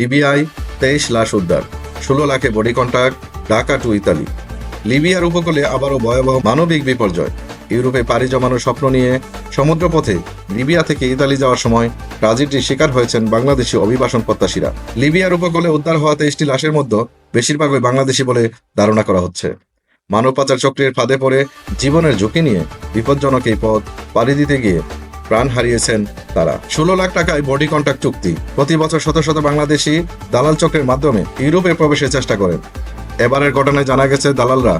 লিবিয়ায় তেইশ লাশ উদ্ধার, ষোলো লাখে body contact Dhaka to Italy. লিবিয়ার উপকূলে আবারও ভয়াবহ মানবিক বিপর্যয়। ইউরোপে পাড়ি জমানোর স্বপ্ন নিয়ে সমুদ্রপথে লিবিয়া থেকে ইতালি যাওয়ার সময় ট্রাজেডির শিকার হয়েছেন বাংলাদেশি অভিবাসন প্রত্যাশীরা। লিবিয়ার উপকূলে উদ্ধার হওয়া তেইশটি লাশের মধ্যে বেশিরভাগই বাংলাদেশি বলে ধারণা করা হচ্ছে। মানব পাচার চক্রের ফাঁদে পড়ে জীবনের ঝুঁকি নিয়ে বিপজ্জনক এই পথ পাড়ি দিতে গিয়ে প্রাণ হারিয়েছেন তারা। ষোলো লাখ টাকায় বডি কন্ট্যাক্ট চুক্তি। প্রতি বছর শত শত বাংলাদেশি দালাল চক্রের মাধ্যমে ইউরোপে প্রবেশের চেষ্টা করেন। এবারের ঘটনায় জানা গেছে, দালালরা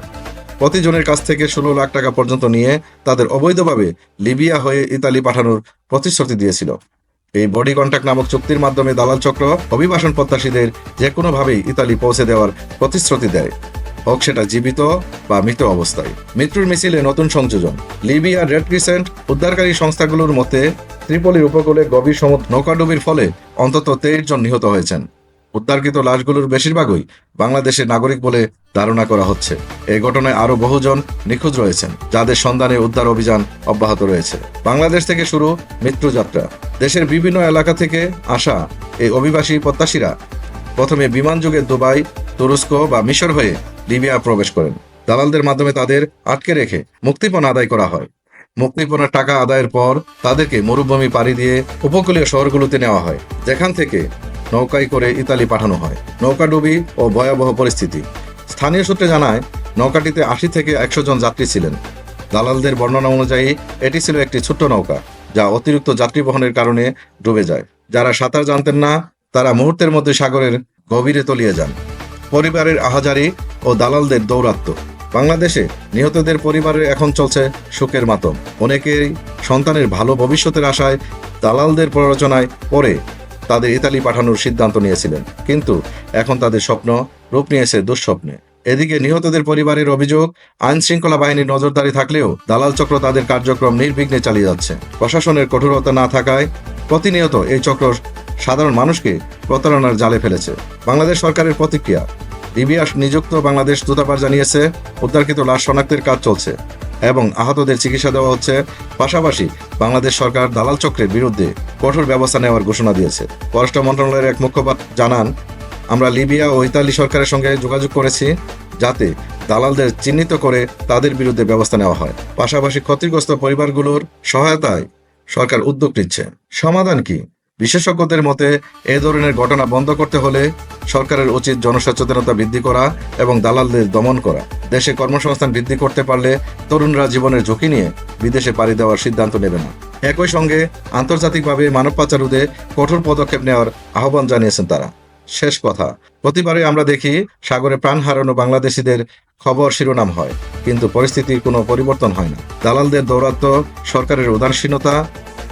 প্রতিজনের কাছ থেকে ষোলো লাখ টাকা পর্যন্ত নিয়ে তাদের অবৈধভাবে লিবিয়া হয়ে ইতালি পাঠানোর প্রতিশ্রুতি দিয়েছিল। এই বডি কন্ট্যাক্ট নামক চুক্তির মাধ্যমে দালাল চক্র অভিবাসন প্রত্যাশীদের যে কোনোভাবেই ইতালি পৌঁছে দেওয়ার প্রতিশ্রুতি দেয়। হোক সেটা জীবিত বা মৃত অবস্থায়। মৃত্যুর মিছিলে নতুন সংযোজন। লিবিয়ার রেড ক্রিসেন্ট উদ্ধারকারী সংস্থাগুলোর মতে ত্রিপলির উপকূলে গভীর সমুদ্র নৌকাডুবির ফলে অন্তত তেইশ জন নিহত হয়েছেন। উদ্ধারকৃত লাশগুলোর বেশিরভাগই বাংলাদেশের নাগরিক বলে ধারণা করা হচ্ছে। এই ঘটনায় আরও বহুজন নিখোঁজ রয়েছেন, যাদের সন্ধানে উদ্ধার অভিযান অব্যাহত রয়েছে। বাংলাদেশ থেকে শুরু মৃত্যুযাত্রা দেশের বিভিন্ন এলাকা থেকে আসা এই অভিবাসী প্রত্যাশীরা প্রথমে বিমান যোগে দুবাই, তুরস্ক বা মিশর হয়ে লিবিয়া প্রবেশ করেন। দালালদের মাধ্যমে তাদের আটকে রেখে মুক্তিপণ আদায় করা হয়। মুক্তিপণের টাকা আদায়ের পর তাদেরকে মরুভূমি পাড়ি দিয়ে উপকূলীয় শহরগুলোতে নেওয়া হয়, যেখান থেকে নৌকায় করে ইতালি পাঠানো হয়। নৌকাডুবি ও ভয়াবহ পরিস্থিতি। স্থানীয় সূত্রে জানায়, নৌকাটিতে আশি থেকে একশো জন যাত্রী ছিলেন। দালালদের বর্ণনা অনুযায়ী, এটি ছিল একটি ছোট্ট নৌকা, যা অতিরিক্ত যাত্রী বহনের কারণে ডুবে যায়। যারা সাঁতার জানতেন না, তারা মুহূর্তের মধ্যে সাগরের গভীরে তলিয়ে যান। পরিবারের আহাজারি ও দালালদের দৌরাত্ম বাংলাদেশে নিহতদের পরিবারে এখন চলছে শোকের মাতম। অনেকেই সন্তানের ভালো ভবিষ্যতের আশায় দালালদের প্ররোচনায় পরে তাদের ইতালি পাঠানোর সিদ্ধান্ত নিয়েছিলেন। কিন্তু এখন তাদের স্বপ্ন রূপ নিয়েছে দুঃস্বপ্নে। এদিকে নিহতদের পরিবারের অভিযোগ আইন শৃঙ্খলা বাহিনীর নজরদারি থাকলেও দালাল চক্র তাদের কার্যক্রম নির্বিঘ্নে চালিয়ে যাচ্ছে। প্রশাসনের কঠোরতা না থাকায় প্রতিনিয়ত এই চক্র সাধারণ মানুষকে প্রতারণার জালে ফেলেছে। বাংলাদেশ সরকারের প্রতিক্রিয়া লিবিয়া নিযুক্ত বাংলাদেশ দূতাবাস জানিয়েছে, উদ্ধারকৃত লাশ শনাক্তের কাজ চলছে এবং আহতদের চিকিৎসা দেওয়া হচ্ছে। পাশাপাশি বাংলাদেশ সরকার দালাল চক্রের বিরুদ্ধে কঠোর ব্যবস্থা নেওয়ার ঘোষণা দিয়েছে। পররাষ্ট্র মন্ত্রণালয়ের এক মুখপাত্র জানান, আমরা লিবিয়া ও ইতালি সরকারের সঙ্গে যোগাযোগ করেছি যাতে দালালদের চিহ্নিত করে তাদের বিরুদ্ধে ব্যবস্থা নেওয়া হয়। পাশাপাশি ক্ষতিগ্রস্ত পরিবারগুলোর সহায়তায় সরকার উদ্যোগ নিচ্ছে। সমাধান কি? বিশেষজ্ঞদের মতে, এ ধরনের ঘটনা বন্ধ করতে হলে সরকারের উচিত জনসচেতনতা বৃদ্ধি করা এবং দালালদের দমন করা। দেশে কর্মসংস্থান বৃদ্ধি করতে পারলে তরুণরা জীবনের ঝুঁকি নিয়ে বিদেশে পাড়ি দেওয়ার সিদ্ধান্ত নেবে না। একই সঙ্গে আন্তর্জাতিকভাবে মানব পাচার রোধে কঠোর পদক্ষেপ নেওয়ার আহ্বান জানিয়েছেন তারা। শেষ কথা, প্রতিবারে আমরা দেখি সাগরে প্রাণ হারানো বাংলাদেশিদের খবর শিরোনাম হয়, কিন্তু পরিস্থিতির কোনো পরিবর্তন হয় না। দালালদের দৌরাত্ম সরকারের উদাসীনতা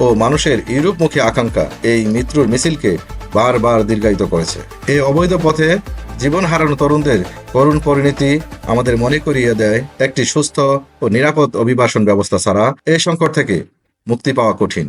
ও মানুষের ইউরোপমুখী আকাঙ্ক্ষা এই মৃত্যুর মিছিলকে বারবার দীর্ঘায়িত করেছে। এই অবৈধ পথে জীবন হারানো তরুণদের করুণ পরিণতি আমাদের মনে করিয়ে দেয় একটি সুস্থ ও নিরাপদ অভিবাসন ব্যবস্থা ছাড়া এই সংকট থেকে মুক্তি পাওয়া কঠিন।